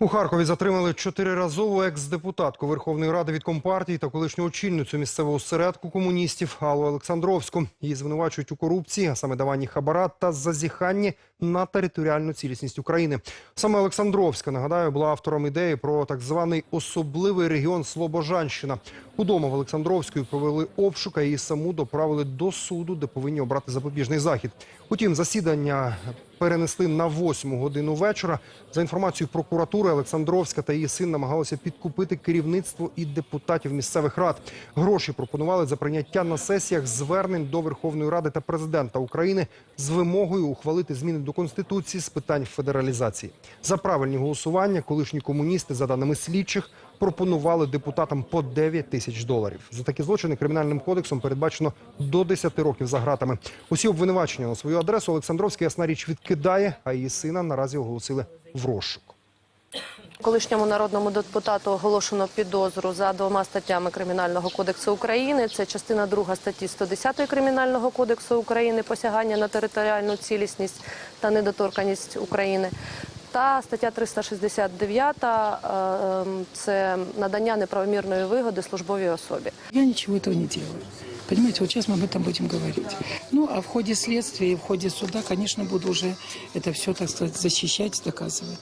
У Харкові затримали чотириразову екс-депутатку Верховної Ради від Компартії та колишню очільницю місцевого осередку комуністів Аллу Олександровську. Її звинувачують у корупції, а саме даванні хабара та зазіханні на територіальну цілісність України. Саме Олександровська, нагадаю, була автором ідеї про так званий особливий регіон Слобожанщина. Удома в Олександровської провели обшук, а її саму доправили до суду, де повинні обрати запобіжний захід. Утім, засідання перенесли на 8 годину вечора. За інформацією прокуратури, Олександровська та її син намагалися підкупити керівництво і депутатів місцевих рад. Гроші пропонували за прийняття на сесіях звернень до Верховної Ради та президента України з вимогою ухвалити зміни до конституції з питань федералізації. За правильні голосування колишні комуністи, за даними слідчих, пропонували депутатам по 9 тисяч доларів. За такі злочини кримінальним кодексом передбачено до 10 років за гратами. Усі обвинувачення на свою адресу Олександровська ясна річ відкидає, а її сина наразі оголосили в розшук. Колишньому народному депутату оголошено підозру за двома статтями Кримінального кодексу України. Це частина 2 статті 110 Кримінального кодексу України посягання на територіальну цілісність та недоторканість України Та стаття 369 е, ем, це надання неправомірної вигоди службовій особі. Я ничего этого не делаю. Понимаете, вот сейчас мы об этом будем говорить. Ну, а в ходе следствия и в ходе суда, конечно, буду уже это все, так сказать, защищать, доказывать.